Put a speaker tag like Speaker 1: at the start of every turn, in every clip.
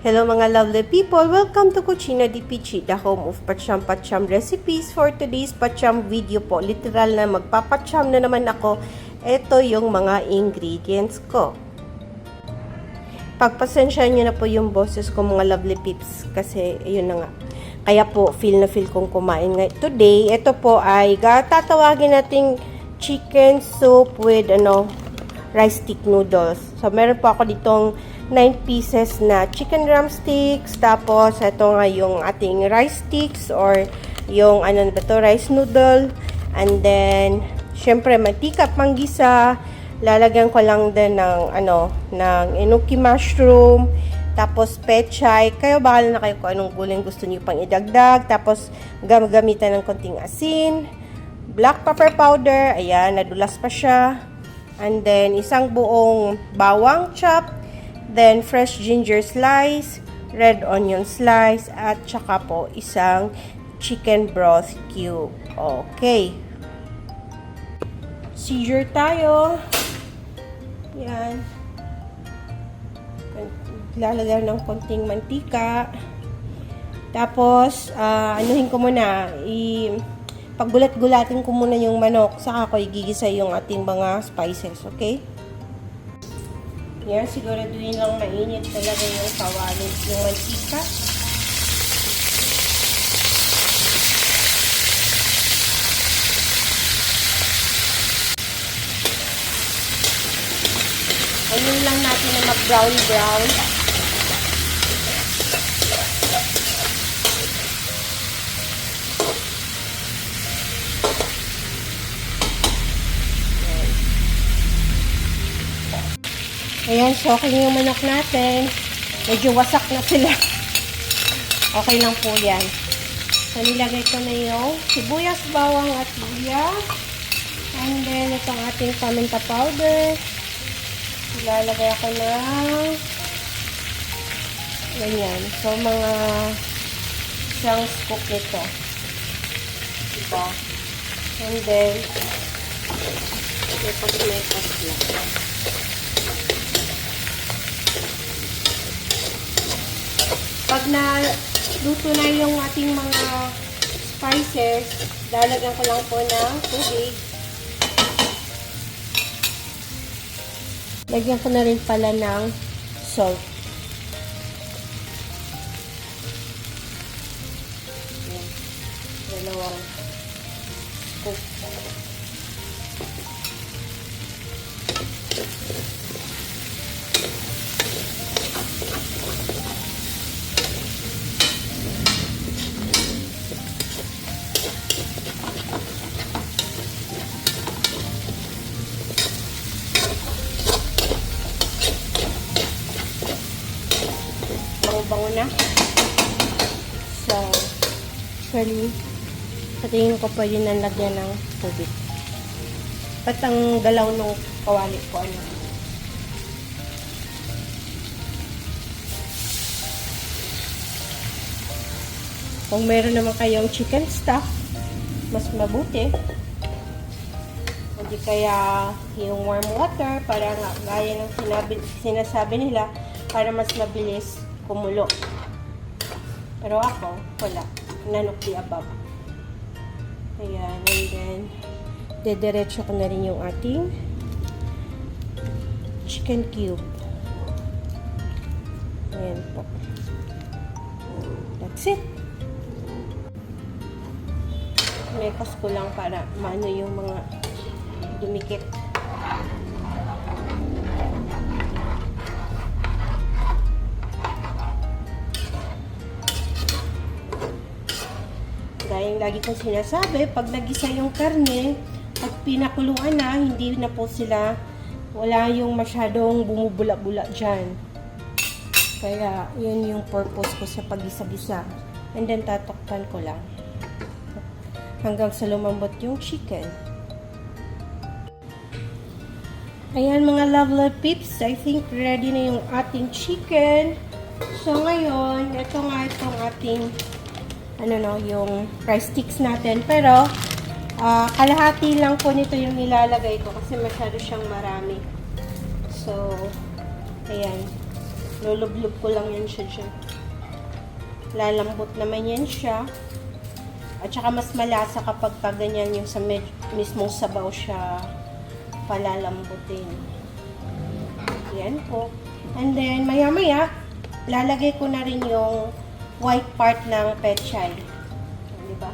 Speaker 1: Hello mga lovely people! Welcome to Cucina di Pichi, the home of Pacham Pacham recipes. For today's Pacham video po, literal na magpapacham na naman ako. Ito yung mga ingredients ko. Pagpasensyahan nyo na po yung boses ko mga lovely peeps kasi ayun na nga. Kaya po, feel na feel kong kumain ngayon. Today, ito po ay tatawagin nating chicken soup with ano, rice stick noodles. So, meron po ako ditong 9 pieces na chicken drumsticks. Tapos, ito nga yung ating rice sticks or yung ano na to, rice noodle. And then, syempre, mantika, panggisa. Lalagyan ko lang din ng ano, ng enoki mushroom. Tapos, pechay. Kayo, bahala na kayo kung anong gulay gusto niyo pang idagdag. Tapos, gamitan ng konting asin. Black pepper powder. Ayan, nadulas pa siya. And then, isang buong bawang chop. Then, fresh ginger slice, red onion slice, at saka po isang chicken broth cube. Okay. Seizure tayo. Yan. Lalagyan ng konting mantika. Tapos, ah, anuhin ko muna, i paggulat-gulatin ko muna yung manok, saka ko igigisa yung ating mga spices, okay? Yan, siguraduhin lang mainit talaga yung kawali, yung mantika. Ayun lang natin na mag-brown-brown. Ayan, so okay yung manok natin. Medyo wasak na sila. okay lang po yan. So, nilagay ko na yung sibuyas, bawang at luya. And then, itong ating paminta powder. Ilalagay ako ng ganyan. So, mga isang scoop nito. Diba? And then, mepas-mepas lang. Pag na luto na yung ating mga spices, lalagyan ko lang po ng tubig. Lagyan ko na rin pala ng salt. Yan. Dalawang scoop. Bango-bango na. So, actually, sa tingin ko pwede na lagyan ng tubig. Ba't ang galaw ng kawali ko ano? Kung meron naman kayong chicken stock, mas mabuti. O di kaya yung warm water para nga gaya ng sinabi, sinasabi nila para mas mabilis kumulo. Pero ako, wala. None of the above. Ayan, and then dediretso ko na rin yung ating chicken cube. Ayan po. That's it. Mekas ko lang para maano yung mga dumikit. Lagi kong sinasabi, pag nagisa yung karne, pag pinakuluan na, hindi na po sila, wala yung masyadong bumubula-bula dyan. Kaya, yun yung purpose ko sa pag-isa-gisa. And then, tatakpan ko lang. Hanggang sa lumambot yung chicken. Ayan mga lovely peeps, I think ready na yung ating chicken. So ngayon, ito nga itong ating ano no, yung rice sticks natin. Pero, ah, kalahati lang po nito yung nilalagay ko kasi masyado siyang marami. So, ayan. Lulublob ko lang yan siya dyan. Lalambot naman yan siya. At saka mas malasa kapag ka ganyan yung sa mismong sabaw siya palalambutin. Yan po. And then, maya-maya, lalagay ko na rin yung white part ng pechay. Di ba?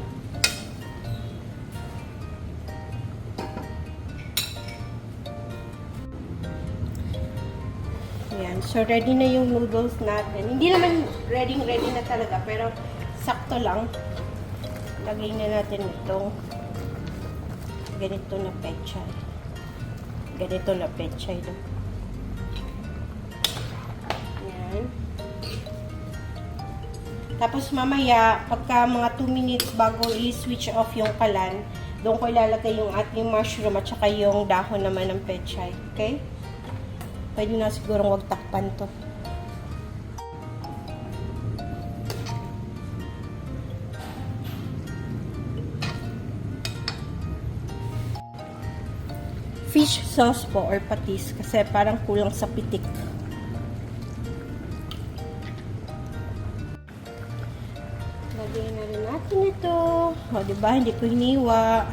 Speaker 1: Yan. So, ready na yung noodles natin. Hindi naman ready-ready na talaga, pero sakto lang. Lagay na natin itong ganito na pechay. Ganito na pechay. No? Tapos mamaya, pagka mga 2 minutes bago i-switch off yung kalan, doon ko ilalagay yung ating mushroom at saka yung dahon naman ng pechay. Okay? Pwede na siguro wag takpan to. Fish sauce po or patis kasi parang kulang sa pitik. Rin natin ito. O, diba? Hindi ko hiniwa.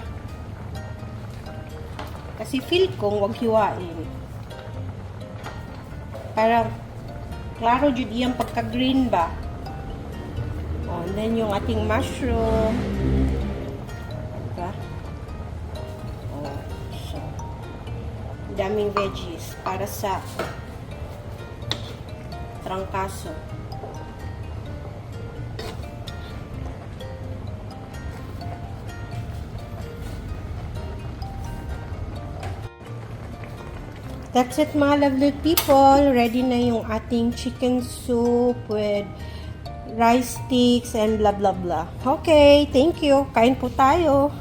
Speaker 1: Kasi feel kong wag hiwain. Parang, klaro jud iyang pagka-green ba? O, and then yung ating mushroom. Diba? O, so, daming veggies para sa trangkaso. That's it mga lovely people. Ready na yung ating chicken soup with rice sticks and blah blah blah. Okay, thank you. Kain po tayo.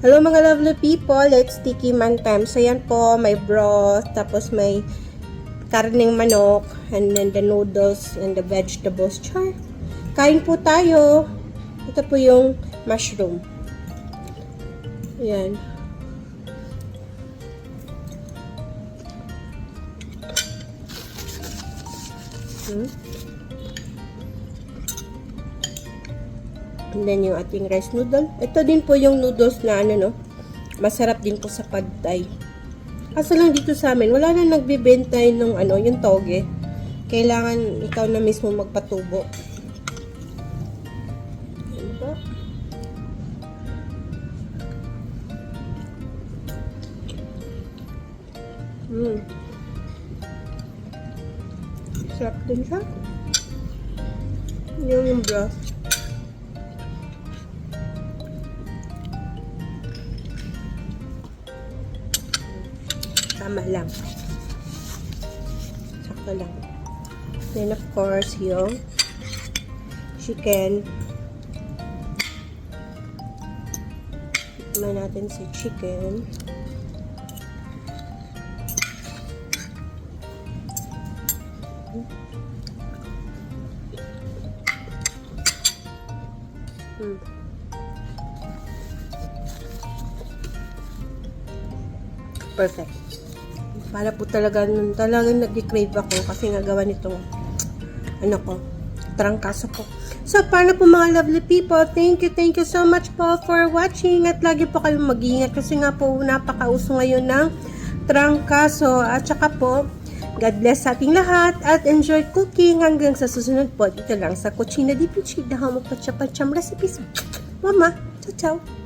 Speaker 1: Hello mga lovely people, it's Tiki Man time. So yan po, may broth, tapos may karning manok, and then the noodles and the vegetables. Char. Kain po tayo. Ito po yung mushroom. Yan. Hmm. And then yung ating rice noodle. Ito din po yung noodles na ano no. Masarap din po sa pad thai. Kaso lang dito sa amin, wala na nagbibenta ng ano, yung toge. Kailangan ikaw na mismo magpatubo. Ba? Mm. Sarap din siya. Yung yung broth. Tama lang. Sakto lang. Then of course, yung chicken. Tikman natin si chicken. Hmm. Perfect. Para po talaga, talagang nag-crave ako kasi nagawa nitong, ano ko, trangkaso ko. So, para po mga lovely people, thank you, thank you so much po for watching at lagi po kayong mag-iingat kasi nga po napakauso ngayon ng trangkaso at saka po, God bless sa ating lahat at enjoy cooking hanggang sa susunod po dito lang sa Cucina di Pichi. Dahil mo pa recipes. Mama, ciao ciao!